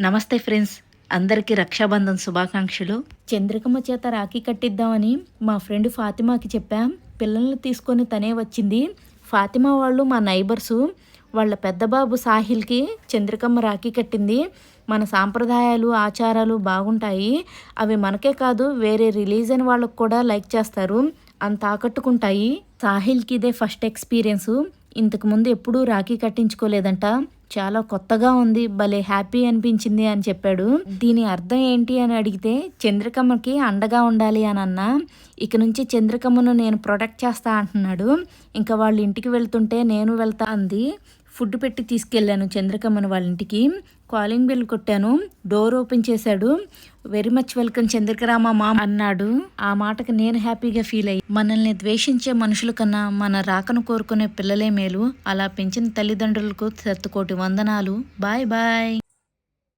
నమస్తే ఫ్రెండ్స్. అందరికీ రక్షాబంధన్ శుభాకాంక్షలు. చంద్రికమ్మ చేత రాఖీ కట్టిద్దామని మా ఫ్రెండ్ ఫాతిమాకి చెప్పాం. పిల్లల్ని తీసుకొని తనే వచ్చింది. ఫాతిమా వాళ్ళు మా నైబర్సు. వాళ్ళ పెద్ద బాబు సాహిల్కి చంద్రికమ్మ రాఖీ కట్టింది. మన సాంప్రదాయాలు ఆచారాలు బాగుంటాయి. అవి మనకే కాదు వేరే రిలీజన్ వాళ్ళకు కూడా లైక్ చేస్తారు. అంత ఆకట్టుకుంటాయి. సాహిల్కి ఇదే ఫస్ట్ ఎక్స్పీరియన్స్. ఇంతకుముందు ఎప్పుడూ రాఖీ కట్టించుకోలేదంట. చాలా కొత్తగా ఉంది భలే హ్యాపీ అనిపించింది అని చెప్పాడు. దీని అర్థం ఏంటి అని అడిగితే చంద్రకమ్మకి అండగా ఉండాలి అని అన్నా ఇక నుంచి చంద్రకమ్మను నేను ప్రొటెక్ట్ చేస్తా అంటున్నాడు. ఇంకా వాళ్ళ ఇంటికి వెళ్తుంటే నేను వెళ్తా అంది. ఫుడ్ పెట్టి తీసుకెళ్ళాను. చంద్రకమ్మను వాళ్ళ ఇంటికి కాలింగ్ బెల్ కొట్టాను. డోర్ ఓపెన్ చేశాడు. వెరీ మచ్ వెల్కమ్ చంద్రకరామ మా అన్నాడు. ఆ మాటకి నేను హ్యాపీగా ఫీల్ అయ్యి మనల్ని ద్వేషించే మనుషుల కన్నా మన రాకను కోరుకునే పిల్లలే మేలు. అలా పెంచిన తల్లిదండ్రులకు శతకోటి వందనాలు. Bye bye.